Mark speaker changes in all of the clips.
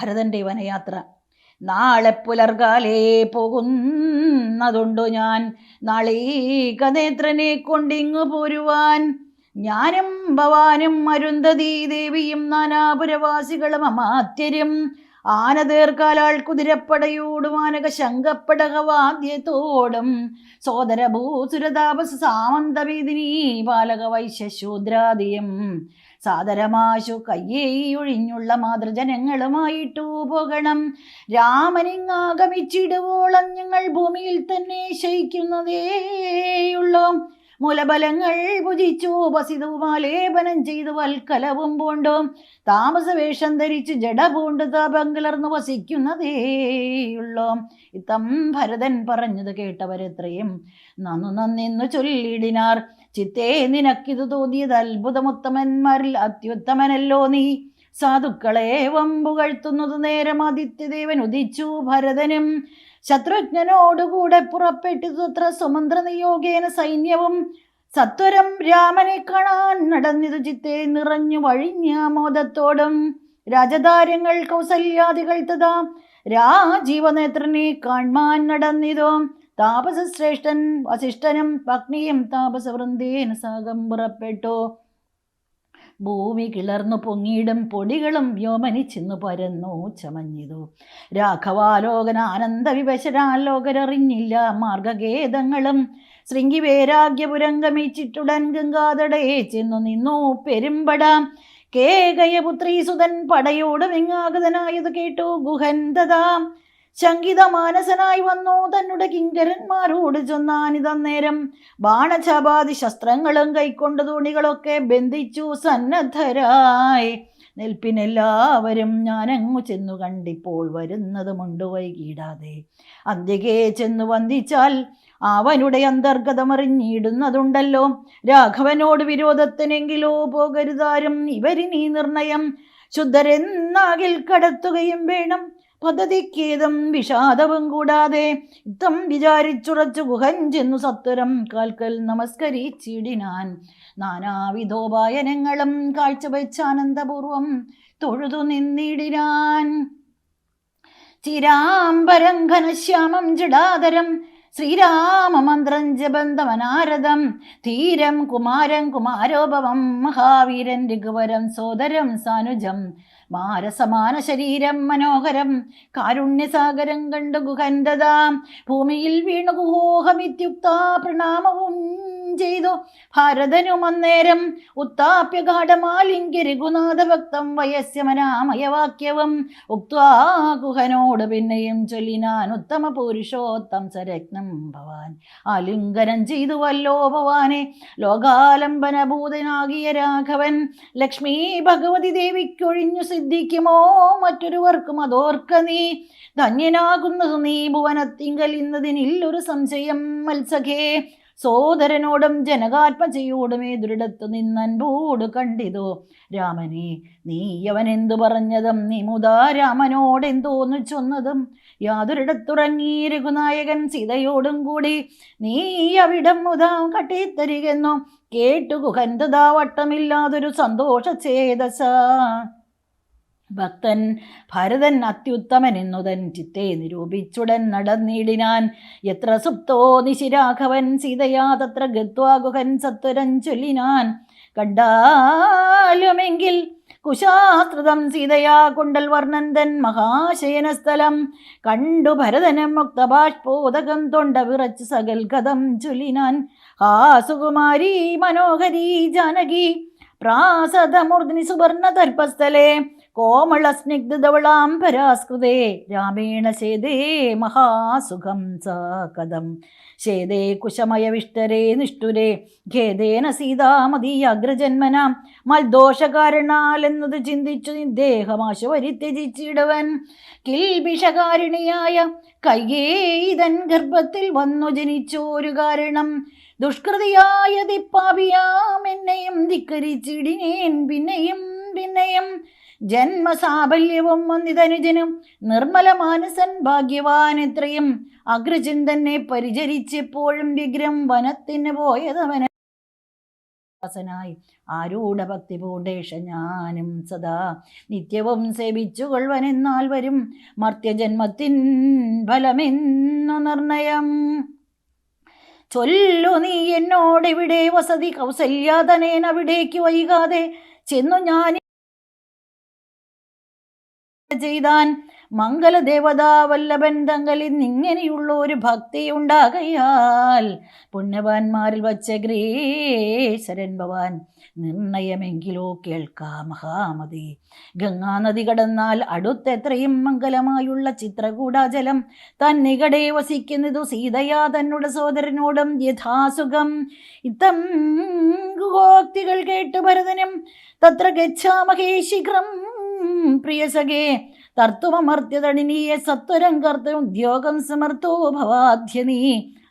Speaker 1: ഭരതന്റെ വനയാത്ര. നാളെ പുലർകാലേ പോകുന്നതുണ്ടു ഞാൻ. നാളെ നേത്രനെ കൊണ്ടിങ്ങു പോരുവാൻ. ഞാനും ഭവാനും അരുന്ധതി ദേവിയും നാനാപുരവാസികളും അമാത്യരും. ആനതേർക്കാലാൾ കുതിരപ്പടയോടും ആനക ശങ്കപ്പടകവാദ്യത്തോടും സോദരഭൂസുരതാപസ ഭൂസുരതാപസ സാമന്തവേദിനി ബാലക വൈശ്യശൂദ്രാദിയും സാദരമാശു കയ്യേയൊഴിഞ്ഞുള്ള മാതൃജനങ്ങളുമായിട്ടു പോകണം. രാമനിങ്ങാഗമിച്ചിടുവോളം ഞങ്ങൾ ഭൂമിയിൽ തന്നെ ശയിക്കുന്നതേയുള്ളൂ. മൂലബലങ്ങൾ ഭുജിച്ചു വസിതവുമാലേപനം ചെയ്തു വൽക്കലവും പൂണ്ടും. താമസവേഷം ധരിച്ചു ജഡപൂണ്ട് താപം കലർന്നു വസിക്കുന്നതേയുള്ളൂ. ഇത്തം ഭരതൻ പറഞ്ഞത് കേട്ടവരെത്രയും നന്നു നന്നിന്നു ചൊല്ലിടിനാർ. ചിത്തേ നിനക്കിതു തോന്നിയത് അത്ഭുതമുത്തമന്മാരിൽ അത്യുത്തമനല്ലോ നീ. സാധുക്കളെ വമ്പുകഴ്ത്തുന്നത് നേരം ആദിത്യദേവൻ ഉദിച്ചു ഭരതനും. ശത്രുഘ്നനോടുകൂടെ പുറപ്പെട്ടു തത്ര സുമന്ത്ര നിയോഗേന സൈന്യവും സത്വരം രാമനെ കാണാൻ നടന്നിതു ചിത്തെ നിറഞ്ഞു വഴിഞ്ഞ മോദത്തോടും രാജധാര്യങ്ങൾ കൗസല്യാദികൾ തഥാ രാജീവനേത്രനെ കാൺമാൻ നടന്നിതോ താപസശ്രേഷ്ഠൻ വസിഷ്ഠനും പത്നിയും താപസവൃന്ദേന സാഗം പുറപ്പെട്ടു. ഭൂമി കിളർന്നു പൊങ്ങിയിടും പൊടികളും വ്യോമനിച്ചെന്നു പരന്നു ചമഞ്ഞിതു. രാഘവാലോകന ആനന്ദ വിവശരാലോകരറിഞ്ഞില്ല മാർഗഗേദങ്ങളും. ശൃംഗി വൈരാഗ്യപുരംഗമിച്ചിട്ടുടൻ ഗംഗാതടയെ ചെന്നു നിന്നു പെരുമ്പടാം. കേകയപുത്രീസുതൻ പടയോട് വിങ്ങാഗതനായത് കേട്ടു ഗുഹന്തതാം. മാനസനായി വന്നു. തന്നുടെ കിങ്കരന്മാരോട് ചൊന്നാനിതന്നേരം ബാണചപാതി ശസ്ത്രങ്ങളും കൈക്കൊണ്ട് തുണികളൊക്കെ ബന്ധിച്ചു സന്നദ്ധരായി. നിൽപ്പിനെല്ലാവരും ഞാനങ്ങു ചെന്നു കണ്ടിപ്പോൾ വരുന്നതുമുണ്ട് വൈകിടാതെ അന്തികെ ചെന്നു വന്ദിച്ചാൽ അവനുടെ അന്തർഗതമറിഞ്ഞിടുന്നതുണ്ടല്ലോ. രാഘവനോട് വിരോധത്തിനെങ്കിലോ പോകരുതാരും. ഇവരിനീ നിർണയം ശുദ്ധരെന്നാകിൽ കടത്തുകയും വേണം. പദ്ധതിക്കേതും വിഷാദവും കൂടാതെ ഇത്തം വിചാരിച്ചുറച്ചു ഗുഹൻ ചെന്നു സത്വരം കാൽക്കൽ നമസ്കരിച്ചിടിനാൻ. നാനാവിധോപായനങ്ങളും കാഴ്ചവെച്ചാനന്ദപൂർവം തൊഴുതു നിന്നിടിനാൻ. ചിരാംബരം ഘനശ്യാമം ജടാതരം ശ്രീരാമമന്ത്രം ജബന്ധമനാരദം ധീരം കുമാരം കുമാരോപവം മഹാവീരൻ രഘുവരം സോദരം സാനുജം മാരസമാന ശരീരം മനോഹരം. കാരുണ്യസാഗരം കണ്ടു ഗുഹന്തതാം. ഭൂമിയിൽ വീണു ഗുഹോഹമിത്യുക്ത പ്രണാമവും. ചെയ്തു. ഭാരതനും അന്നേരം ഉത്താപ്യഗാഠമാലിംഗ്യ രഘുനാഥ ഭക്തം വയസ്യമനാമയവാക്യവും ഉക്വാ പിന്നെയും ചൊല്ലിനാൻ ഉത്തമ പുരുഷോത്തം സരത്നം ഭവാൻ. ആലിംഗനം ചെയ്തുവല്ലോ ഭവാനെ. ലോകാലംബനഭൂതനാകിയ രാഘവൻ ലക്ഷ്മി ഭഗവതി ദേവിക്കൊഴിഞ്ഞു സിദ്ധിക്കുമോ? മറ്റൊരുവർക്കും അതോർക്ക നീ. ധന്യനാകുന്നത് നീ ഭുവനത്തിങ്കൽ ഇന്നതിനില്ലൊരു സംശയം മത്സഖേ. സോദരനോടും ജനകാത്മജയോടുമേ ദൃഢത്തു നിന്നൻപോട് കണ്ടിതോ? രാമനെ നീ അവൻ എന്തു പറഞ്ഞതും? നീ മുതാ രാമനോടെന്തോന്നു ചൊന്നതും? യാതൊരിടത്തുറങ്ങി രഘുനായകൻ സീതയോടും കൂടി നീ അവിടം മുതാ കട്ടിത്തരികെന്നു കേട്ടു കുഹന്തതാ വട്ടമില്ലാതൊരു സന്തോഷചേതസ ഭക്തൻ ഭരതൻ അത്യുത്തമൻ എന്നുതൻ ചിത്തെ നിരൂപിച്ചുടൻ നടന്നീടിനാൻ എത്ര സുപ്തോ നിശിരാഘവൻ സീതയാ തത്ര ഗത്വാഗുഹൻ സത്വരൻ ചൊല്ലിനാൻ. കണ്ടാലുമെങ്കിൽ കുശാസ്ത്രതം സീതയാ കുണ്ടൽ വർണന്തൻ മഹാശയനസ്ഥലം. കണ്ടു ഭരതനം മുക്തബാഷ്പോതകം തൊണ്ട വിറച്ച് സകൽ കഥം ചൊല്ലിനാൻ. ഹാ സുകുമാരി മനോഹരി ജാനകി പ്രാസദമൂർദിനി സുവർണ തൽപസ്ഥലേ കോമള സ്നിഗ്ധവളാംബരാസ്കൃതേ രാമേണ ശേതേ മഹാസുഖം സാകഥം കഥം. ശേതേ കുശമയവിഷ്ടരേ നിഷ്ഠുരേ ഖേദേന സീതാമതി അഗ്രജന്മന. മൽദോഷകാരണാലെന്നത് ചിന്തിച്ചു നിദ്ദേഹമാശ വരിത്യജിച്ചിടവൻ കിൽബിഷകാരിണിയായ കയ്യേതൻ ഗർഭത്തിൽ വന്നു ജനിച്ചോരു കാരണം. ദുഷ്കൃതിയായ ദിപ്പാപിയാം എന്നെയും ധിക്കരിച്ചിടിനേൻ പിന്നെയും പിന്നെയും ജന്മസാഫല്യവും വന്നിതനുജനും നിർമ്മല മാനസൻ ഭാഗ്യവാൻ എത്രയും. അഗ്രചിന്തനെ പരിചരിച്ചെപ്പോഴും വിഗ്രഹം വനത്തിന് പോയതവന. ദാസനായി ആരൂഢ ഭക്തി പൂണ്ടേഷ ഞാനും സദാ നിത്യവും സേവിച്ചു കൊള്ളുവനെന്നാൽ വരും മർത്യജന്മത്തിൻ ഫലമെന്നു നിർണയം. ചൊല്ലു നീ എന്നോടിവിടെ വസതി കൗസല്യാതനേൻ അവിടേക്ക് വൈകാതെ ചെന്നു ഞാൻ ചെയ്താൻ മംഗലദേവതാ വല്ലഭൻ തങ്ങളിൽ നിങ്ങനെയുള്ള ഒരു ഭക്തി ഉണ്ടാകയാൽ പുണ്യവാന്മാരിൽ വച്ച ഗ്രേശരൻ ഭവാൻ നിർണയമെങ്കിലോ കേൾക്കാം മഹാമതി. ഗംഗാനദി കടന്നാൽ അടുത്തെത്രയും മംഗലമായുള്ള ചിത്രകൂടാജലം താൻ നികടെ വസിക്കുന്നതു സീതയാ തന്നുടെ സോദരനോടും യഥാസുഖം. ഇത്തം ഗുഹോക്തികൾ കേട്ട് ഭരതനും തത്ര ഗച്ഛാമഹേ ശീഘ്രം പ്രിയസഖേ തർത്തുമമർത്യതണിനീയെ സത്വരം കർത്ത ഉദ്യോഗം സമർത്ഥോ ഭവാധ്യ നീ.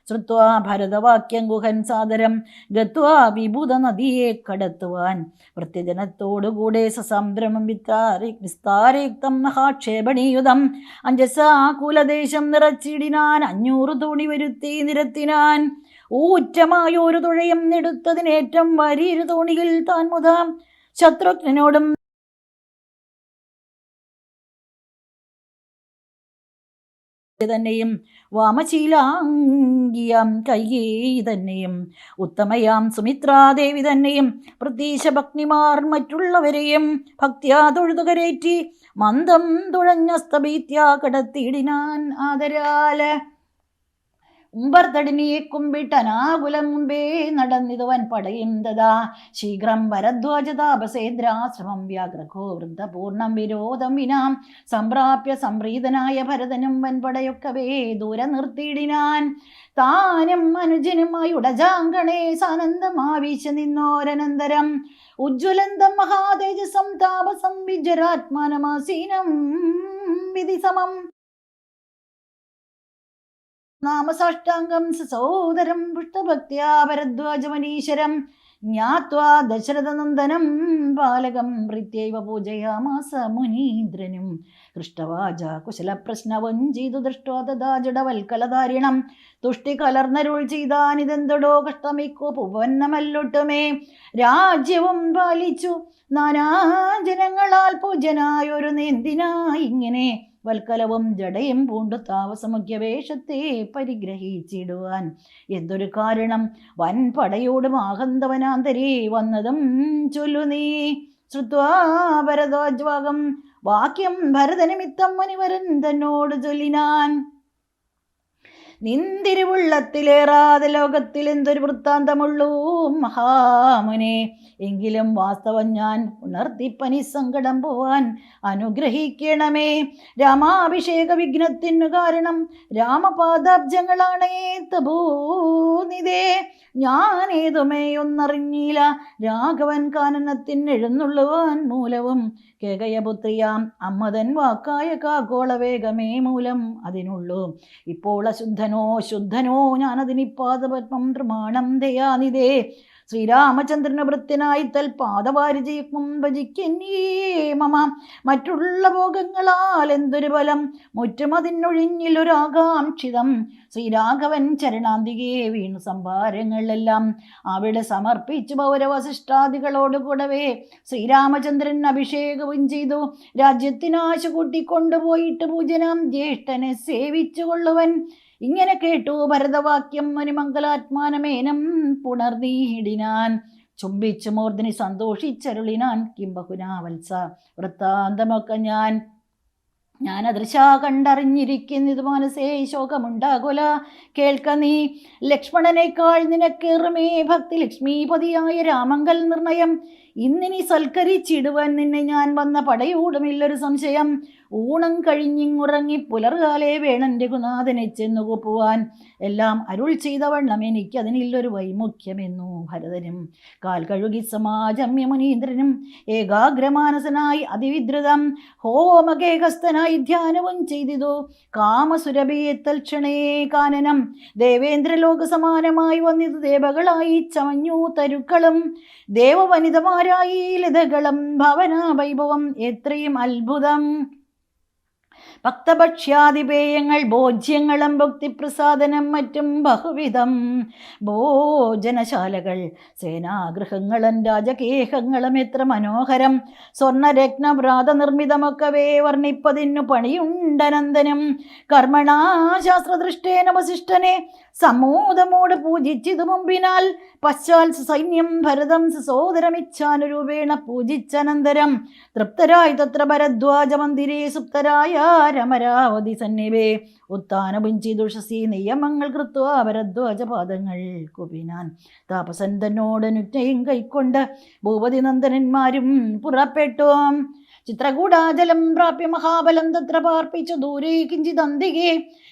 Speaker 1: ശ്രുത്വാ ഭരതവാക്യം ഗുഹൻ സാദരം ഗത്വാ വിഭുത നദിയെ കടത്തുവാൻ. പ്രത്യജനത്തോടുകൂടെ സസംഭ്രമം വിത്താരി വിസ്താരയുക്തം മഹാക്ഷേപണീയുതം. അഞ്ജസാ കുലദേശം നിറച്ചിടിനാൻ അഞ്ഞൂറ് തുണി വരുത്തി നിരത്തിനാൻ. ഊറ്റമായൊരു തുഴയം നെടുത്തതിനേറ്റം വരിയിരു തോണിയിൽ താൻ മുതാം. ശത്രുഘ്നോടും തന്നെയും വാമശീലാംഗിയാം കൈകേയി തന്നെയും ഉത്തമയാം സുമിത്രാദേവി തന്നെയും പ്രതീശഭക്തിമാർ മറ്റുള്ളവരെയും ഭക്തിയാ തൊഴുതുകരേറ്റി മന്ദം തുഴഞ്ഞ സ്തഭീത്യാ കടത്തിയിടിനാൻ ആദരാൽ. ഉമ്പർത്തടിനിയെ കുമ്പിട്ടനാകുലം മുമ്പേ നടന്നിതുവൻ പടയും തഥാ ശീഘ്രം ഭരദ്വാജതാപസേന്ദ്രാശ്രമം വ്യാഗ്രഹോ വൃദ്ധപൂർണം വിരോധം വിനാം. സംപ്രാപ്യ സംപ്രീതനായ ഭരതനും വൻപടയൊക്കവേ ദൂരെ നിർത്തിയിടിനാൻ. താനും അനുജനുമായി ഉടജാങ്കണേ സാനന്ദമാവീശ നിന്നോരനന്തരം. ഉജ്ജ്വലന്തം മഹാതേജസം താപസം വിജരാത്മാനമാസീനം വിധി സമം നാമസാഷ്ടാംഗം സസോദരം പുഷ്ടഭക്ത്യാ ഭരദ്വാജമനീശ്വരം ജ്ഞാത്വാ ദശരഥനന്ദനം ബാലകം പ്രീത്യൈവ പൂജയാമാസ മുനീന്ദ്രനും ഹൃഷ്ടവാച കുശലപ്രശ്നവും ചെയ്തു ദൃഷ്ട്വാ തഥാ ജഡവൽക്കലധാരിണം തുഷ്ടി കലർന്നരുൾ ചെയ്താനിതെന്തടോ കഷ്ടമിക്കോ പുവന്നമല്ലൊട്ടുമേ. രാജ്യവും പാലിച്ചു നാനാ ജനങ്ങളാൽ പൂജനായൊരു നേന്തിനായി ഇങ്ങനെ വൽക്കലവും ജടയും പൂണ്ടു താമസമുഖ്യ വേഷത്തെ പരിഗ്രഹിച്ചിടുവാൻ. എന്തൊരു കാരണം? വൻ പടയോടും ആഹന്തവനാന്തരേ വന്നതും ചൊല്ലു നീ. ശ്രുത്വാ വാക്യം ഭരതനിമിത്തം മുനിവരൻ തന്നോട് ചൊല്ലിനാൻ. നിന്തിരുവുള്ളത്തിലേറാതെ ലോകത്തിൽ എന്തൊരു വൃത്താന്തമുള്ളൂ? മഹാമുനെ എങ്കിലും വാസ്തവം ഞാൻ ഉണർത്തിപ്പനി സങ്കടം പോവാൻ അനുഗ്രഹിക്കണമേ. രാമാഭിഷേക വിഘ്നത്തിനു കാരണം രാമപാദാബ്ജങ്ങളാണേ തഭൂനിതേ ഞാൻ ഏതുമേ ഒന്നറിഞ്ഞില്ല. രാഘവൻ കാനനത്തിന് എഴുന്നള്ളുവാൻ മൂലവും കേകയപുത്രിയാം അമ്മതൻ വാക്കായ കാഗോള വേഗമേ മൂലം അതിനുള്ളൂ. ഇപ്പോൾ അശുദ്ധനോ ശുദ്ധനോ ഞാനതിനിപ്പാദപത്മം പ്രമാണം ദയാനിതേ ശ്രീരാമചന്ദ്രന് തൽ തൽപാദവാരിജയും ഭജിക്കന്നീ മമ. മറ്റുള്ള ഭോഗങ്ങളാൽ എന്തൊരു ബലം മുറ്റുമതിനൊഴിഞ്ഞിലൊരാകാംക്ഷിതം ശ്രീരാഘവൻ ചരണാന്തികയെ വീണു സംഭാരങ്ങളെല്ലാം. അവിടെ സമർപ്പിച്ചു പൗരവശിഷ്ടാദികളോടുകൂടവേ ശ്രീരാമചന്ദ്രൻ അഭിഷേകവും ചെയ്തു. രാജ്യത്തിനാശ കൂട്ടിക്കൊണ്ടുപോയിട്ട് പൂജനം ജ്യേഷ്ഠനെ സേവിച്ചു കൊള്ളുവൻ ഇങ്ങനെ കേട്ടു ഭരതവാക്യം മണിമംഗലാത്മാനമേനം പുണർനീടിനാൻ ചുംബിച്ചു മൂർധനി സന്തോഷിച്ചരുളിനാൻ കിംബഹുനാവത്സ. വൃത്താന്തമൊക്കെ ഞാൻ ഞാൻ അദൃശ കണ്ടറിഞ്ഞിരിക്കുന്നത് മനസ്സേ ശോകമുണ്ടാകുല. കേൾക്ക നീ ലക്ഷ്മണനേക്കാൾ നിനക്കേറുമേ ഭക്തി ലക്ഷ്മീപതിയായ രാമങ്കൽ നിർണയം. ഇന്നിനി സൽക്കരിച്ചിടുവാൻ നിന്നെ ഞാൻ വന്ന പടയൂടുമില്ലൊരു സംശയം. ഊണം കഴിഞ്ഞിങ്ങുറങ്ങി പുലർകാലേ വേണം രഘുനാഥനെ ചെന്നു കൊപ്പുവാൻ. എല്ലാം അരുൾ ചെയ്ത വണ്ണം എനിക്കതിനില്ലൊരു വൈമുഖ്യമെന്നു ഭരതനും. കാൽ കഴുകി സമാജമ്യ മുനീന്ദ്രനും ഏകാഗ്രമാനസനായി അതിവിദ്രുതം. ഹോമകേഹസ്ഥനായി ധ്യാനവും ചെയ്തിതു. കാമസുരഭിയെ തൽക്ഷണേ കാനനം. ദേവേന്ദ്രലോകസമാനമായി സമാനമായി വന്നിതു. ദേവകളായി ചമഞ്ഞു തരുക്കളും. ദേവവനിതമാരായി ലതകളും ഭവന വൈഭവം എത്രയും അത്ഭുതം. ഭക്തഭക്ഷ്യാതിപേയങ്ങൾ ഭോജ്യങ്ങളും ഭക്തിപ്രസാദനം മറ്റും ബഹുവിധം. ഭോജനശാലകൾ സേനാഗൃഹങ്ങളും രാജകേഹങ്ങളും എത്ര മനോഹരം. സ്വർണരത്നവ്രാത നിർമ്മിതമൊക്കവേ വർണിപ്പതിനു പണിയുണ്ടനന്ദനം കർമ്മണാ ശാസ്ത്രദൃഷ്ടേന വസിഷ്ഠനെ സമൂതമോട് പൂജിച്ചിതു മുമ്പിനാൽ പശ്ചാൽ സൈന്യം ഭരതം സസോദരമിച്ഛാനുരൂപേണ പൂജിച്ചനന്തരം. തൃപ്തരായി തത്ര ഭരദ്വാജ മന്ദിരേ സുപ്തരായ രമരാവതി സന്നിവേ ഉത്താനപുഞ്ചിദുഷസി നിയമങ്ങൾ കൃത്വ ഭരദ്വാജപാദങ്ങൾ കുപിനാൻ. താപസൻ കൈക്കൊണ്ട് ഭൂപതി നന്ദനന്മാരും പുറപ്പെട്ടു. ചിത്രകൂടാജലം പ്രാപ്യ മഹാബലം തത്ര പാർപ്പിച്ചു ദൂരെ കിഞ്ചിതന്തികെ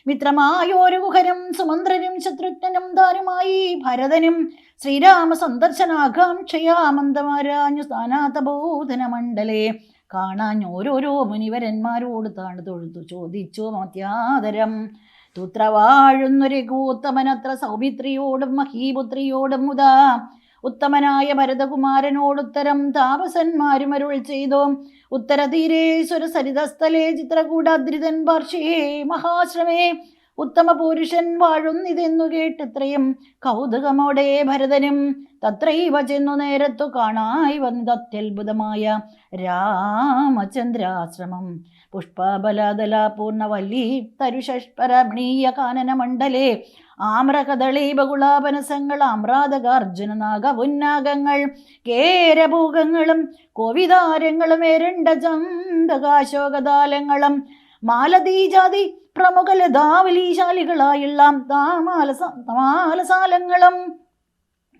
Speaker 1: മിത്രമായോരു കുഹരം സുമന്ത്രനും ശത്രുഘ്നും താനുമായി ഭരതനും ശ്രീരാമ സന്ദർശനാകാംക്ഷയാ മന്ദമാരാഞ്ഞു സ്ഥാനാതബോധന മണ്ഡലേ കാണാൻ ഓരോരോ മുനിവരന്മാരോട് താണു തൊഴുത്തു ചോദിച്ചു മത്യാദരം തുത്ര വാഴുന്നൊരു കൂത്തമനത്ര സൗമിത്രിയോടും മഹീപുത്രിയോടും മുതാ ഉത്തമനായ ഭരതകുമാരനോടുത്തരം താപസന്മാരും അരുൾ ചെയ്തു. ഉത്തരതീരേശ്വര സരിതസ്ഥലേ ചിത്രകൂടാദ്രിതൻ പാർശ്വേ മഹാശ്രമേ ഉത്തമ പുരുഷൻ വാഴുന്നിതെന്നു കേട്ടിത്രയും കൗതുകമോടെ ഭരതനും തത്രൈവ ചെന്നു നേരത്തു കാണായി വന്നത് അത്യത്ഭുതമായ രാമചന്ദ്രാശ്രമം. പുഷ്പബലാദല പൂർണവല്ലി തരുഷഷ്പരമണീയ കാനന മണ്ഡലേ ആമ്രകദളി ആമ്രാതകാർജുന നാഗ ഉന്നാഗങ്ങൾ കേരഭൂഗങ്ങളും കോവിതാരങ്ങളും എരണ്ട ചന്തകാശോകതാലങ്ങളും മാലതീജാതി പ്രമുഖ ലതാവലീശാലികളായുള്ള താമാലസ താമാലസാലങ്ങളും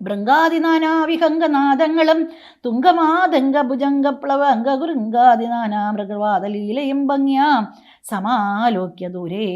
Speaker 1: ഭൃങ്കാതിനാനാവിഹംഗനാദങ്ങളും തുങ്കമാതംഗ ഭുജംഗ പ്ലവ അംഗകുരുങ്കാതിനാനാ മൃഗവാദലീലയും ഭംഗ്യാം സമാലോക്യ ദൂരേ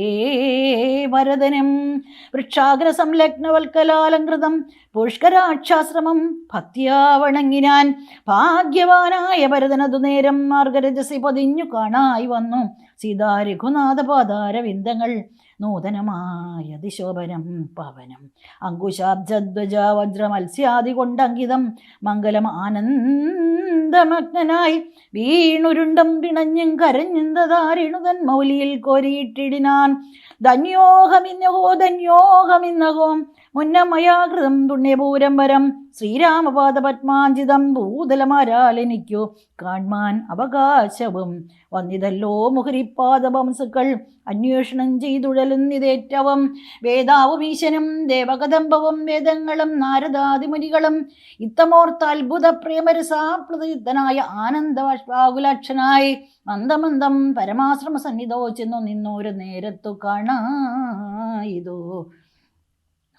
Speaker 1: വരദനം വൃക്ഷാഗ്ര സംലഗ്നവൽക്കലാലങ്കൃതം പുഷ്കരാക്ഷാശ്രമം ഭക്തിയാ വണങ്ങിനാൻ ഭാഗ്യവാനായ ഭരതനതു നേരം മാർഗരജസി പതിഞ്ഞു കാണായി വന്നു. സീതാ രഘുനാഥപാദാരവിന്ദങ്ങൾ നൂതനമായ അതിശോഭനം പവനം. അങ്കുശാബ്ജധ്വജ വജ്രമത്സ്യാദി കൊണ്ടങ്കിതം മംഗലം ആനന്ദമഗ്നായി വീണുരുണ്ടം പിണഞ്ഞും കരഞ്ഞുന്തതാരിണുതൻ മൗലിയിൽ കോരിയിട്ടിടിനാൻ. ധന്യോഹമിന്നഹോ ധന്യോഹമിന്നഹോ മുന്നമയാകൃതം പുണ്യപൂരം വരം. ശ്രീരാമപാദ പത്മാഞ്ചിതം ഭൂതലമാരാലെനിക്കു കാൺമാൻ അവകാശവും. വന്നിതല്ലോ മുഹരിപ്പാദവംസുക്കൾ അന്വേഷണം ചെയ്തുഴലുന്നിതേറ്റവും വേദാവും ഈശനും ദേവകദംബവും വേദങ്ങളും നാരദാതിമുനികളും ഇത്തമോർത്ത അത്ഭുത പ്രേമരസാപ്രതീതനായ ആനന്ദവാഷ്പാകുലക്ഷനായി മന്ദമന്ദം പരമാശ്രമ സന്നിധോ ചെന്നു നിന്നൊരു നേരത്തു കാണായിതോ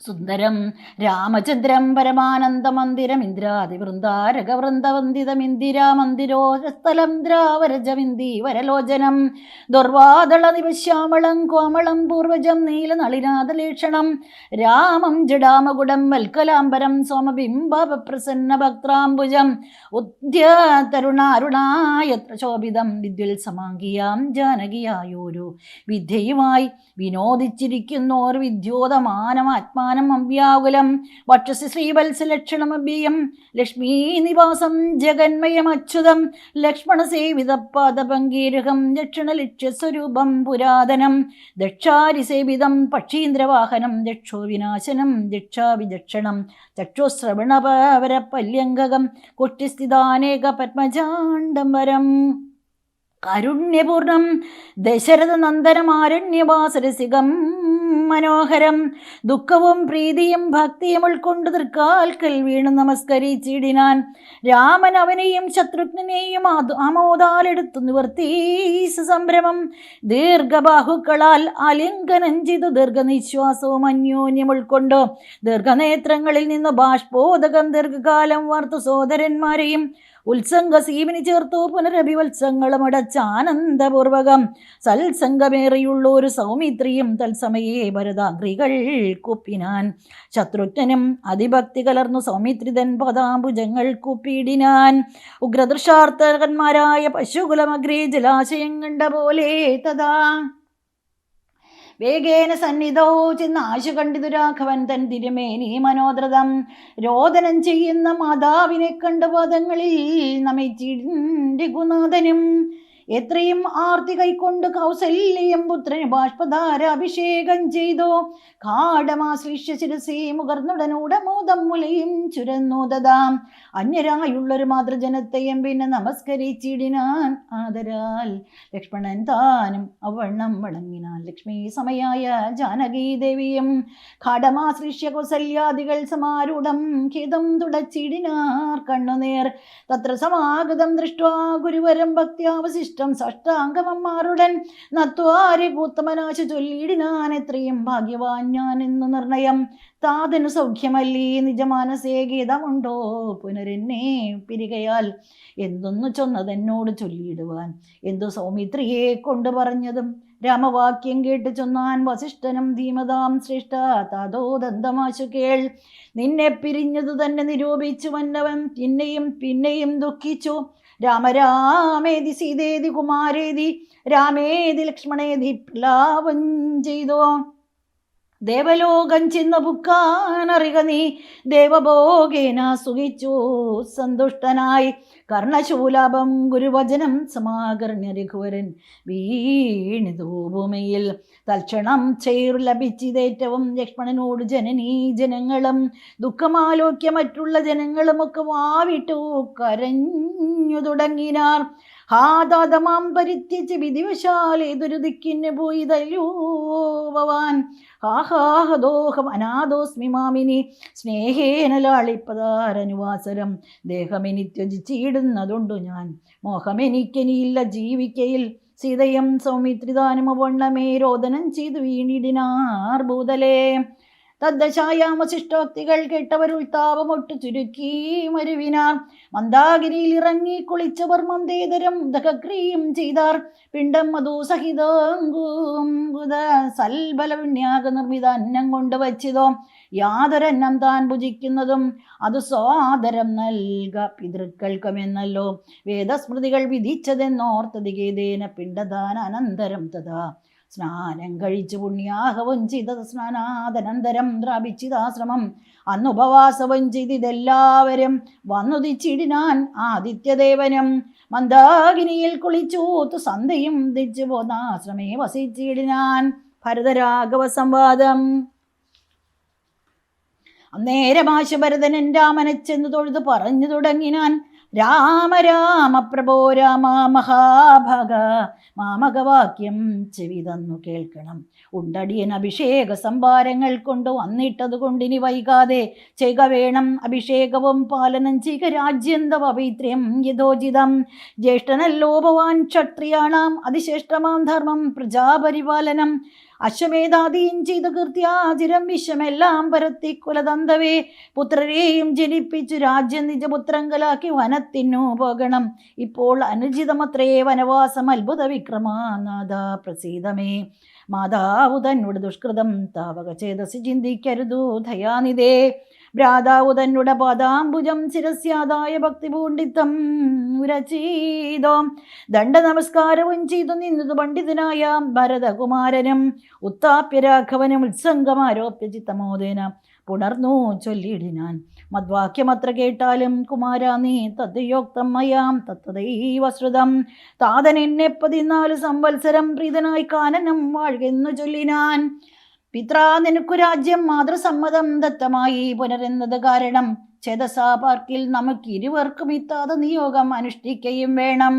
Speaker 1: സുന്ദരം രാമചന്ദ്രം പരമാനന്ദ മന്ദിരം ഇന്ദ്രാതി വൃന്ദാരക വൃന്ദവന്ദിതം ഇന്ദിരാ മന്ദിരോസ്ഥലം ദ്രാവരജമിന്ദി വരലോചനം. ദുർവാദള നിവശ്യാമളം കോമളം പൂർവജം നീല നളിനാദലേക്ഷണം രാമം ജഡാമകുടം വൽക്കലാംബരം സോമബിംബപ്രസന്ന ഭക്താംബുജം ഉദ്യ ഉദ്യതരുണാരുണായത്ര ശോഭിതം വിദ്യുൽ സമാംഗിയാം ജാനകിയായോരു വിദ്യയുമായി വിനോദിച്ചിരിക്കുന്നോർ വിദ്യോതമാനം ആത്മാനം അമ്പ്യാകുലം വക്ഷസി ശ്രീവത്സലക്ഷണമഭ്യം ലക്ഷ്മീ നിവാസം ജഗന്മയമച്യുതം. ലക്ഷ്മണസേവിതപാദപങ്കീരകം ദക്ഷിണലക്ഷ്യസ്വരൂപം പുരാതനം. ദക്ഷാരിസേവിതം പക്ഷീന്ദ്രവാഹനം. ദക്ഷോ വിനാശനം ദക്ഷാവിദക്ഷണം ചക്ഷുശ്രവണപര പല്യംഗകം കുട്ടിസ്ഥിതാനേക പത്മജാണ്ടംബരം കാരുണ്യപൂർണം ദശരഥ നന്ദനമാരണ്യവാസരസികം മനോഹരം. ദുഃഖവും പ്രീതിയും ഭക്തിയും ഉൾക്കൊണ്ട് തൃക്കാൽക്കൽ വീണു നമസ്കരിച്ചിടിനാൻ. രാമൻ അവനെയും ശത്രുഘ്നെയും ആമോദാലെടുത്തു നിവർത്തീസ സംരമം ദീർഘബാഹുക്കളാൽ ആലിംഗനം ചെയ്തു ദീർഘനിശ്വാസവും അന്യോന്യം ഉൾക്കൊണ്ടു. ദീർഘനേത്രങ്ങളിൽ നിന്ന് ബാഷ്പോദകം ദീർഘകാലം വാർത്തു സോദരന്മാരെയും ഉത്സംഗ സീമിനി ചേർത്തു പുനരഭിവത്സങ്ങളും അടച്ചാനന്ദപൂർവകം സത്സംഗമേറിയുള്ള ഒരു സൗമിത്രിയും തത്സമയേ ഭരതാഗ്രികൾ കുപ്പിനാൻ. ശത്രുഘ്നും അതിഭക്തി കലർന്നു സൗമിത്രിതൻ പദാംബുജങ്ങൾ കുപ്പിടിനാൻ ഉഗ്രദൃശാർത്ഥകന്മാരായ പശുകുലമഗ്രേ ജലാശയം കണ്ട പോലെ തഥാ വേഗേന സന്നിധോ ചെന്ന് ആശു കണ്ടിതു രാഘവൻ തൻ തിരുമേനി മനോദ്രതം രോദനം ചെയ്യുന്ന മാതാവിനെ കണ്ട പദങ്ങളിൽ നമിച്ചിടികുനാഥനും എത്രയും ആർത്തി കൈക്കൊണ്ട് കൗസല്യം പുത്രന് ബാഷ്പധാര അഭിഷേകം ചെയ്തു. കാടമാശ്ലിഷ്യ ശിരസേ മുകർന്നുടനൂടെ മോദം മുലയും ചുരന്നൂതതാം അന്യരായുള്ളൊരു മാതൃജനത്തെയും പിന്നെ നമസ്കരിച്ചിടിനാൻ ആദരാൽ. ലക്ഷ്മണൻ താനും അവണ്ണം വണങ്ങിനാൻ ലക്ഷ്മി സമയായ ജാനകീദേവിയും കാടമാശ്ലിഷ്യ കൗസല്യാദികൾ സമാരൂഢം ഖേദം തുടച്ചിടിനാർ കണ്ണുനേർ. തത്ര സമാഗതം ദൃഷ്ട്വാ ഗുരുവരം ഭക്തിയാവശിഷ്ടം സഷ്ടാംഗമന്മാരുടൻ നത്വാരി കൂത്തമനാശു ചൊല്ലിയിടിനാൻ എത്രയും ഭാഗ്യവാൻ ഞാൻ എന്ന് നിർണയം. താതനു സൗഖ്യമല്ലേ നിജമാനസേ ഗീതമുണ്ടോ? പുനരെന്നെ പിരികയാൽ എന്തൊന്നു ചൊന്നതെന്നോട് ചൊല്ലിയിടുവാൻ? എന്തു സൗമിത്രിയെ കൊണ്ട് പറഞ്ഞതും? രാമവാക്യം കേട്ട് ചൊന്നാൻ വസിഷ്ഠനും ധീമതാം ശ്രേഷ്ഠ താതോ ദന്തമാശു കേൾ. നിന്നെ പിരിഞ്ഞതു തന്നെ നിരൂപിച്ചു വന്നവൻ പിന്നെയും പിന്നെയും ദുഃഖിച്ചു. രാമരാമേതി സീതേതി കുമാരേതി രാമേതി ലക്ഷ്മണേതി പ്ലാവം ചെയ്തു. ദേവലോകം ചെന്ന പുക്കാനറിക നീ. ദേവഭോഗേന സുഖിച്ചു സന്തുഷ്ടനായി. കർണശൂലാപം ഗുരുവചനം സമാകർണ്യ രഘുവരൻ വീണിതൂഭൂമിയിൽ തൽക്ഷണം ചേർ ലഭിച്ചതേറ്റവും ലക്ഷ്മണനോട് ജനനീ ജനങ്ങളും ദുഃഖമാലോക്യ മറ്റുള്ള ജനങ്ങളുമൊക്കെ വാവിട്ടു കരഞ്ഞു തുടങ്ങിനാർ. ഹാദാതമാം പരിത്യച്ച് വിധിവശാൽ പോയി തല്ലൂ ഭവാൻ. ആഹാഹദോഹം അനാഥോസ്മി മാമിനി സ്നേഹേന ലാളിപ്പതാരനുവാസരം. ദേഹമെനി ത്യജിച്ചിടുന്നതുണ്ടു ഞാൻ. മോഹമെനിക്കനിയില്ല ജീവിക്കയിൽ. സീതയം സൗമിത്രിദാനമവണ്ണമേ രോദനം ചെയ്തു വീണിടിനാർ ഭൂതലേ. തദ്ദശായാമശിഷ്ടോക്തികൾ കേട്ടവരുൾത്താപമൊട്ടു ചുരുക്കി മരുവിനാർ. മന്ദാഗിരിയിൽ ഇറങ്ങി കുളിച്ചവർ മന്ദേതരം ദഹക്രിയും ചെയ്താർ. പിണ്ടം മധു സഹിതങ്കുത സൽബല വിണ്യാക നിർമ്മിത അന്നം കൊണ്ട് വച്ചിതോ. യാതൊരന്നം താൻ ഭുജിക്കുന്നതും അത് സ്വാദരം നൽക പിതൃക്കൾക്കുമെന്നല്ലോ. വേദസ്മൃതികൾ വിധിച്ചതെന്നോർത്തതികേതേന പിണ്ടദാന അനന്തരം തഥാ. സ്നാനം കഴിച്ചു പുണ്യാഹവും ചെയ്തത് സ്നാനാദനന്തരം പ്രാപിച്ചിതാശ്രമം അന്ന് ഉപവാസവും ചെയ്തിതെല്ലാവരും വന്നുദിച്ചിടിനാൻ ആദിത്യദേവനും. മന്ദാകിനിയിൽ കുളിച്ചൂത്തു സന്ധ്യയും തിച്ചു പോന്നാശ്രമേ വസിച്ചിടിനാൻ. ഭരതരാഘവ സംവാദം. അന്നേരമാശ ഭരതനൻ രാമനെ ചെന്ന് തൊഴുത് പറഞ്ഞു തുടങ്ങിനാൻ. രാമ രാമ പ്രഭോ രാമ മഹാഭഗ. മാമകവാക്യം ചെവി തന്നു കേൾക്കണം. ഉണ്ടടിയൻ അഭിഷേക സംഭാരങ്ങൾ കൊണ്ട് വന്നിട്ടത് കൊണ്ടിനി വൈകാതെ ചെയ്ക വേണം അഭിഷേകവും പാലനം ചെയ്യുക രാജ്യന്ത പവിത്രം യഥോചിതം. ജ്യേഷ്ഠനല്ലോ ഭവാൻ ക്ഷത്രിയാണാം അതിശ്രേഷ്ഠമാം ധർമ്മം പ്രജാപരിപാലനം. അശ്വമേധാദീൻ ചെയ്തു കീർത്തിയാചിരം വിശ്വമെല്ലാം പരത്തി കുലതന്തവേ. പുത്രരെയും ജനിപ്പിച്ചു രാജ്യം നിജപുത്രങ്കലാക്കി വനത്തിനു പോകണം. ഇപ്പോൾ അനുചിതമത്രേ വനവാസം അത്ഭുത വിക്രമാനാഥ പ്രസീതമേ. മാതാവുതന്നോട് ദുഷ്കൃതം താവക ചേതസി ചിന്തിക്കരുതു ദയാനിതേ ഭ്രാതാവ് തന്നുട പദാംബുജം ശിരസ്യാദായ ഭക്തി പൂണ്ടിത്തം ഉരചീതോ. ദണ്ഡ നമസ്കാരവും ചെയ്തു നിന്നത് പണ്ഡിതനായ ഭരതകുമാരനും ഉത്താപ്യരാഘവനും ഉത്സംഗമാരോപ്യ ചിത്തമോദേന. പുണർന്നു ചൊല്ലിയിടിനാൻ. മദ്വാക്യമത്ര കേട്ടാലും കുമാര നീ തദ്യോക്തം മയാം തത്തദൈവ ശ്രുതം. താതൻ എന്നെ പതിനാല് സംവത്സരം പ്രീതനായി കാനനം വാഴുകെന്നു ചൊല്ലിനാൻ. പിത്രാ നിനക്കു രാജ്യം മാതൃസമ്മതം ദത്തമായി പുനരുന്നത് കാരണം. ചേതസാ പാർക്കിൽ നമുക്ക് ഇരുവർക്കും ഇത്താത നിയോഗം അനുഷ്ഠിക്കുകയും വേണം.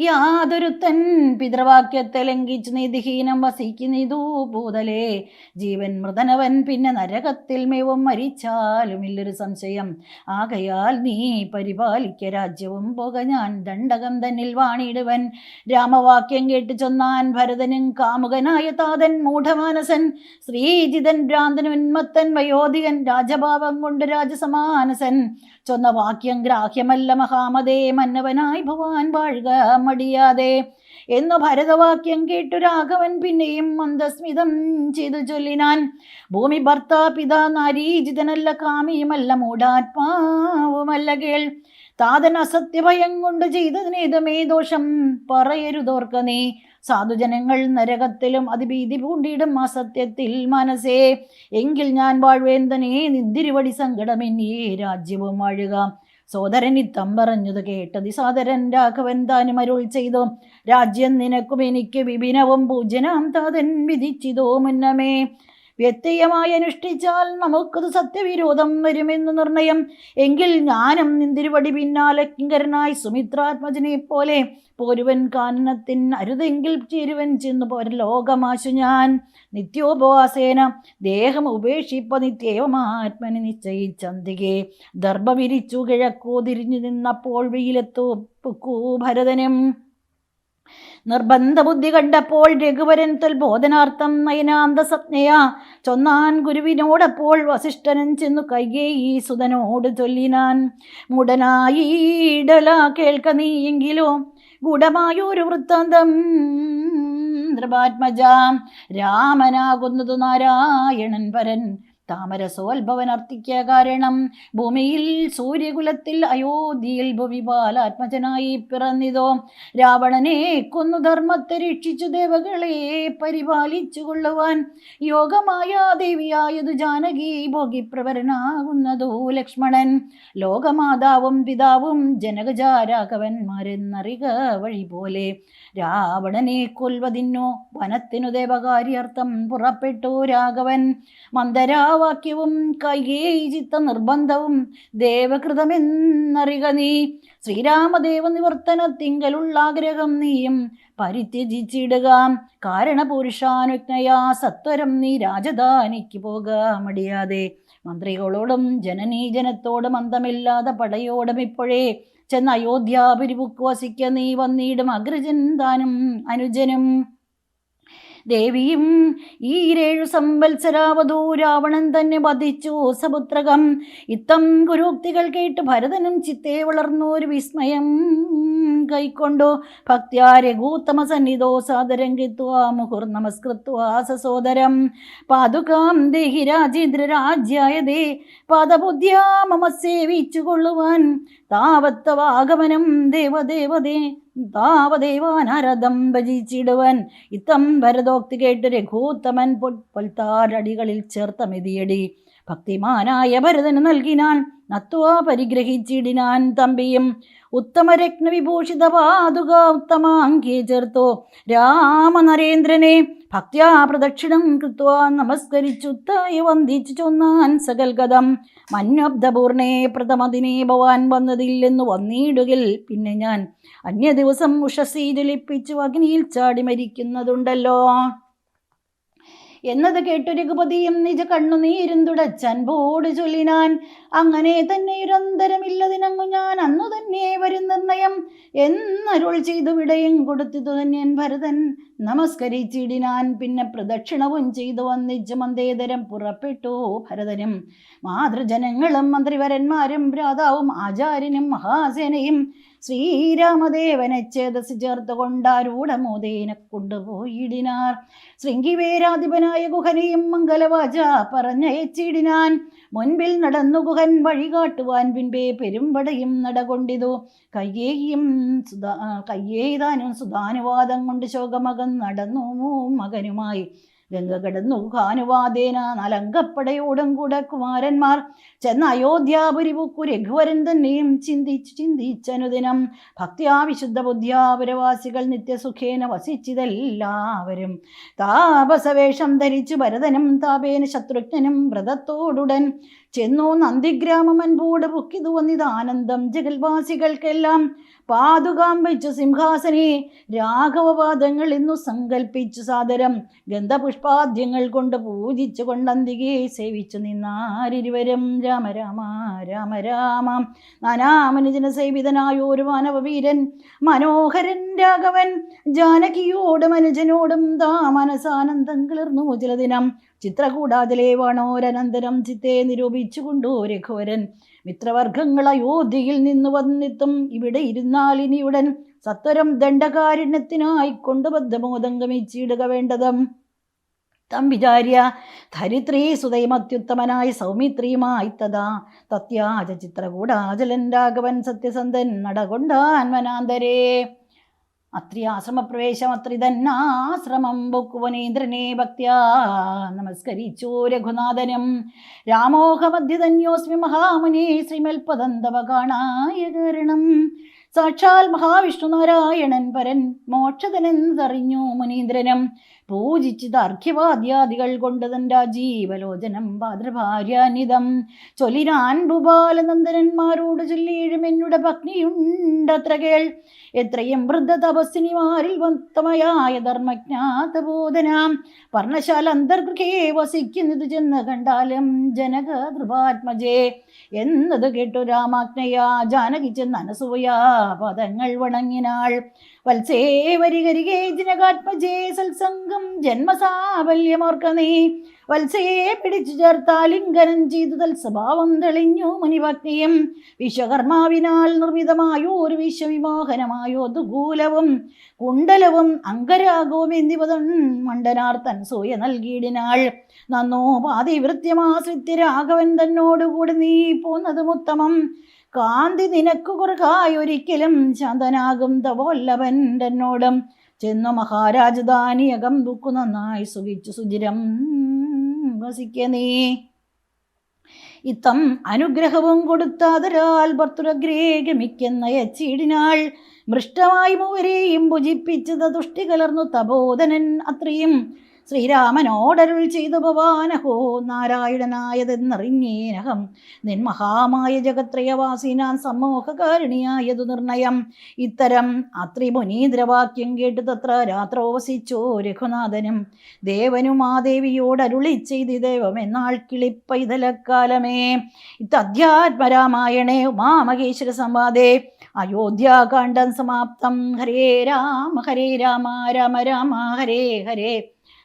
Speaker 1: യാതൊരുത്തൻ പിതൃവാക്യത്തെ ലംഘിച്ച് നീതിഹീനം വസിക്കുന്നിതൂ ഭൂതലേ. ജീവൻ മൃതനവൻ പിന്നെ നരകത്തിൽ മേവും മരിച്ചാലും ഇല്ലൊരു സംശയം. ആകയാൽ നീ പരിപാലിക്ക രാജ്യവും പുക ഞാൻ ദണ്ഡകം തന്നിൽ വാണിടുവൻ. രാമവാക്യം കേട്ട് ചൊന്നാൻ ഭരതനും കാമുകനായ താതൻ മൂഢമാനസൻ. ശ്രീജിതൻ ഭ്രാന്തൻ ഉന്മത്തൻ വയോധികൻ രാജഭാവം കൊണ്ട് രാജസമാനസൻ. ചൊന്ന വാക്യം ഗ്രാഹ്യമല്ല മഹാമതേ മന്നവനായി ഭവാൻ വാഴുക മടിയാതെ. എന്നു ഭരതവാക്യം കേട്ടു രാഘവൻ പിന്നെയും മന്ദസ്മിതം ചെയ്തു ചൊല്ലിനാൻ. ഭൂമി ഭർത്താ പിതാ നാരീജിതനല്ല കാമിയുമല്ല മൂടാത്മാവുമല്ല കേൾ. താതൻ അസത്യഭയം കൊണ്ട് ചെയ്തതിനേതുമേ ദോഷം പറയരുതോർക്ക നീ. സാധുജനങ്ങൾ നരകത്തിലും അതിഭീതി പൂണ്ടിടും സത്യത്തിൽ മനസ്സേ. എങ്കിൽ ഞാൻ വാഴ്വേന്തനേ നിന്തിരുവടി സങ്കടമെന്നേ രാജ്യവും വാഴുക. സോദരൻ ഇത്തം പറഞ്ഞത് കേട്ടതി സാദരൻ രാഘവൻ താനും അരുൾ ചെയ്തു. രാജ്യം നിനക്കും എനിക്ക് വിഭിനവും പൂജനാം താതൻ വിധിച്ചിതോ മുന്നമേ. വ്യത്യയമായി അനുഷ്ഠിച്ചാൽ നമുക്കത് സത്യവിരോധം വരുമെന്ന് നിർണയം. എങ്കിൽ ഞാനും നിന്തിരുവടി പിന്നാലെ കിങ്കരനായി സുമിത്രാത്മജനെ പോലെ പോരുവൻ കാനനത്തിൻ അരുതെങ്കിൽ ചേരുവൻ ചെന്നു പോരലോകമാശു ഞാൻ. നിത്യോപവാസേന ദേഹം ഉപേക്ഷിപ്പ നിത്യേവമാത്മന് നിശ്ചയിച്ചന്തികെ ദർഭ വിരിച്ചു കിഴക്കോ തിരിഞ്ഞു നിന്നപ്പോൾ വെയിലെത്തു ഭരതനും. നിർബന്ധ ബുദ്ധി കണ്ടപ്പോൾ രഘുവരൻ തൽബോധനാർത്ഥം നയനാന്ത സജ്ഞയാ ചൊന്നാൻ ഗുരുവിനോടപ്പോൾ വസിഷ്ഠനൻ ചെന്നു ഈ സുതനോട് ചൊല്ലിനാൻ. മുടനായിടല കേൾക്ക നീയെങ്കിലോ ഗുഢമായൊരു വൃത്താന്തം രാമനാകുന്നതു നാരായണൻ പരൻ താമരസോത്ഭവനർത്തിക്ക കാരണം. ഭൂമിയിൽ സൂര്യകുലത്തിൽ അയോധ്യയിൽ ഭൂമിപാലാത്മജനായി പിറന്നിതോ. രാവണനെ കൊന്നു ധർമ്മത്തെ രക്ഷിച്ചു ദേവകളെ പരിപാലിച്ചു കൊള്ളുവാൻ. യോഗമായ ദേവിയായതു ജാനകി ഭോഗിപ്രവരനാകുന്നതോ ലക്ഷ്മണൻ. ലോകമാതാവും പിതാവും ജനകജാരാഘവന്മാരെന്നറിക വഴി പോലെ രാവണനെ കൊൽവതിന്നു വനത്തിനു ദേവകാര്യർത്ഥം പുറപ്പെട്ടു രാഘവൻ. മന്ദരാവാക്യവും കൈകേയി ചിത്ത നിർബന്ധവും ദേവകൃതമെന്നറിക നീ. ശ്രീരാമദേവ നിവർത്തനത്തിങ്കലുള്ള ആഗ്രഹം നീയും പരിത്യജിച്ചിടുക. കാരണപുരുഷാനുജ്ഞയാ സത്വരം നീ രാജധാനിക്ക് പോകാ മടിയാതെ. മന്ത്രികളോടും ജനനീജനത്തോടും അന്തമില്ലാതെ പടയോടും ഇപ്പോഴേ ചെന്ന് അയോധ്യാപുരിപുക്ക് വസിക്ക നീ വന്നിടും അഗ്രജൻ താനും അനുജനും. ദേവിയും ഈരേഴു സംവത്സരാവധൂ രാവണൻ തന്നെ വധിച്ചു. സപുത്രകം ഇത്തം ഗുരുക്തികൾ കേട്ട് ഭരതനും ചിത്തേ വളർന്നു. ഒരു വിസ്മയം കൈക്കൊണ്ടു ഭക്ത്യാ രഘൂത്തമ സന്നിധോ സാദരം കിത്വാ മുഹുർ നമസ്കൃത്വാ സസോദരം പാതുകാം ദേഹി രാജേന്ദ്ര രാജ്യായ ദേ പാദബുദ്ധ്യാ മമ സേവിച്ചു കൊള്ളുവാൻ താവത്തവാഗമനം ദേവദേവദേ താവദേവാനരഥം ഭജിച്ചിടുവൻ. ഇത്തം ഭരതോക്തി കേട്ട് രഘൂത്തമൻ പൊൽത്താരടികളിൽ ചേർത്ത മെതിയടി. ഭക്തിമാനായ ഭരതന് നൽകിനാൻ നത്വാ പരിഗ്രഹിച്ചിടിനാൻ തമ്പിയും. ഉത്തമരത്നവിഭൂഷിത പാതുക ഉത്തമാങ്കേ ചേർത്തു. രാമനരേന്ദ്രനെ ഭക്ത്യാ പ്രദക്ഷിണം കൃത്വാ നമസ്കരിച്ചുത്തായി വന്ദിച്ചു ചൊന്നാൻ സകൽഗതം. മന്യബ്ദപൂർണേ പ്രഥമദിനെ ഭവാൻ വന്നതില്ലെന്നു വന്നിടുകിൽ. പിന്നെ ഞാൻ അന്യ ദിവസം ഉഷസീ ജ്വലിപ്പിച്ചു അഗ്നിയിൽ ചാടി മരിക്കുന്നതുണ്ടല്ലോ. എന്നത് കേട്ടു രഘുപതിയും നിജ കണ്ണുനീരും തുടച്ചൻപോട് ചൊല്ലിനാൻ. അങ്ങനെ തന്നെ നിരന്തരമില്ലതിനങ്ങു ഞാൻ. അന്നു തന്നെ വരും നിർണയം. എന്നരുൾ ചെയ്തു വിടയും കൊടുത്തിതു തന്നെ ഭരതൻ. നമസ്കരിച്ചിടിനാൻ. പിന്നെ പ്രദക്ഷിണവും ചെയ്തു വന്നിച്ച് മന്ദേതരം പുറപ്പെട്ടു ഭരതനും മാതൃജനങ്ങളും മന്ത്രിവരന്മാരും ഭ്രാതാവും ആചാര്യനും മഹാസേനയും ശ്രീരാമദേവനെ ചേതസ് ചേർത്ത് കൊണ്ടാരൂഢമോദേനെ കൊണ്ടുപോയിടിനാർ ശൃംഗിവേരാധിപനായ ഗുഹനെയും മംഗലവാച പറഞ്ഞയച്ചിടിനാൻ. മുൻപിൽ നടന്നു ഗുഹൻ വഴി കാട്ടുവാൻ പിൻപേ പെരുമ്പടയും നടകൊണ്ടിതു. കയ്യേയും സുധാ കയ്യേതാനും സുധാനുവാദം കൊണ്ട് ശോകമകൻ നടന്നു മകനുമായി. ഗംഗ കടന്നു ഖാനുവാദേന നലങ്കപ്പടയോടും കൂടെ കുമാരന്മാർ ചെന്ന അയോധ്യാപുരി പുക്കു രഘുവരൻ തന്നെയും ചിന്തിച്ചു ചിന്തിച്ചനുദിനം. ഭക്തിയാ വിശുദ്ധ ബുദ്ധ്യാപുരവാസികൾ നിത്യസുഖേന വസിച്ചതെല്ലാവരും. താപസവേഷം ധരിച്ചു ഭരതനും താപേന ശത്രുഘ്നും വ്രതത്തോടുടൻ ചെന്നു നന്ദിഗ്രാമം അൻപോട് പൊക്കിതു വന്നിതാനന്ദം ജഗൽവാസികൾക്കെല്ലാം പാതുകാം വെച്ചു സിംഹാസനെ. രാഘവപാദങ്ങൾ ഇന്നു സങ്കൽപ്പിച്ചു സാദരം. ഗന്ധപുഷ്പാദ്യങ്ങൾ കൊണ്ട് പൂജിച്ചു കൊണ്ടന്തികെ സേവിച്ചു നിന്നാരിരുവരും. രാമ രാമ രാമ രാമ. നാനാമനുജന സേവിതനായൊരു മാനവവീരൻ. മനോഹരൻ രാഘവൻ. ജാനകിയോടും അനുജനോടും താ മനസാനന്ദം കിളർന്നു ചിലദിനം ചിത്രകൂടാതിലെ വണോരനന്തരം ചിത്തെ നിരൂപിച്ചുകൊണ്ടു രഘുവരൻ മിത്രവർഗങ്ങൾ അയോധ്യയിൽ നിന്ന് വന്നെത്തും. ഇവിടെ ഇരുന്നാൽ ഇനിയുടൻ സത്വരം ദണ്ഡകാരുണ്യത്തിനായി കൊണ്ടുബദ്ധമോദംഗമിച്ചിടുക വേണ്ടതും. തം വിചാര്യ ധരിത്രീ സുതൈമത്യുത്തമനായി സൗമിത്രിയുമായി തഥാ തത്യാജ ചിത്രകൂടാചലൻ രാഘവൻ സത്യസന്ധൻ നടകൊണ്ടാൻ വനാന്തരേ. അത്രി ആശ്രമപ്രവേശം അത്രി തന്നാശ്രമം ബുക്കുവനേന്ദ്രനെ ഭക്തിയാ നമസ്കരിച്ചു രഘുനാഥനം. രാമോഹമധ്യതന്യോസ്മി മഹാമുനി ശ്രീമൽപദന്തവ സാക്ഷാൽ മഹാവിഷ്ണു നാരായണൻ പരൻ മോക്ഷതനെന്നറിഞ്ഞു മുനീന്ദ്രനും. പൂജിച്ചിത് അർഘ്യവാദ്യാദികൾ കൊണ്ട് തന്റെ ജീവലോചനം ഭാദ്രഭാര്യാനിതം ചൊല്ലിനാൻ ഭൂപാലനന്ദനന്മാരോട് ചൊല്ലിയിഴും എന്നുടെ ഭഗ്നിയുണ്ടത്ര കേൾ. എത്രയും വൃദ്ധ തപസ്സിനിമാരിൽ വത്തമയായ ധർമ്മജ്ഞാതബോധനാം. പർണശാല അന്തർഗൃഹേ വസിക്കുന്നത് ചെന്ന് കണ്ടാലും ജനക ധ്രുവാത്മജേ എന്നത് കേട്ടു രാമാജ്ഞയാ ജാനകി ചെന്ന് അനസൂയാ പദങ്ങൾ വണങ്ങിനാൾ. വത്സേ വരികരികേ ജനകാത്മജേ സത്സംഗം ജന്മസാഫല്യമോർക്ക നീ വത്സയെ പിടിച്ചു ചേർത്താലിംഗനം ചെയ്തു തൽ സ്വഭാവം തെളിഞ്ഞു മുനിഭക്തിയും. വിശ്വകർമാവിനാൽ നിർമ്മിതമായോ ഒരു വിശ്വവിമോഹനമായോ ദുകൂലവും കുണ്ടലവും അങ്കരാഗവും എന്നിവതൻ മണ്ഡനാർത്ഥൻ സൂയ നൽകിയിടിനാൾ. നന്നോ പാതിവൃത്യമാശ്രിത്യ രാഘവൻ തന്നോടുകൂടി നീ പോന്നതും ഉത്തമം. കാന്തി നിനക്കു കുറുകായി ഒരിക്കലും ശാന്തനാകും തവോല്ലവൻ തന്നോടും. ചെന്നു മഹാരാജധാനിയകം ദുക്കു നന്നായി സുഖിച്ചു സുചിരം. വസിക്ക നീ. ഇത്തം അനുഗ്രഹവും കൊടുത്താതരാൽ ഭർത്തുരഗ്രേ ഗമിക്കുന്ന യച്ചീടിനാൾ മൃഷ്ടമായി മൂവരെയും ഭുജിപ്പിച്ചത് തുഷ്ടി കലർന്നു തപോധനൻ അത്രയും. ശ്രീരാമനോടരുൾ ചെയ്തു ഭവാനഹോ നാരായണനായതെന്നറിഞ്ഞേനഹം. നിൻ മഹാമായ ജഗത്രയവാസിനാൻ സമ്മോഹകാരുണിയായതു നിർണയം. ഇത്തരം അത്രി മുനീന്ദ്രവാക്യം കേട്ട് തത്ര രാത്രോവസിച്ചോ രഘുനാഥനും. ദേവനും ആ ദേവിയോട് ചെയ്തി ദൈവം എന്നാൾ കിളിപ്പൈതലക്കാലമേ. ഇത്തധ്യാത്മരാമായണേ ഉമാമഹേശ്വര സംവാദേ. അയോധ്യാകാണ്ഡം സമാപ്തം. ഹരേ രാമ ഹരേ രാമ രാമ രാമ ഹരേ ഹരേ.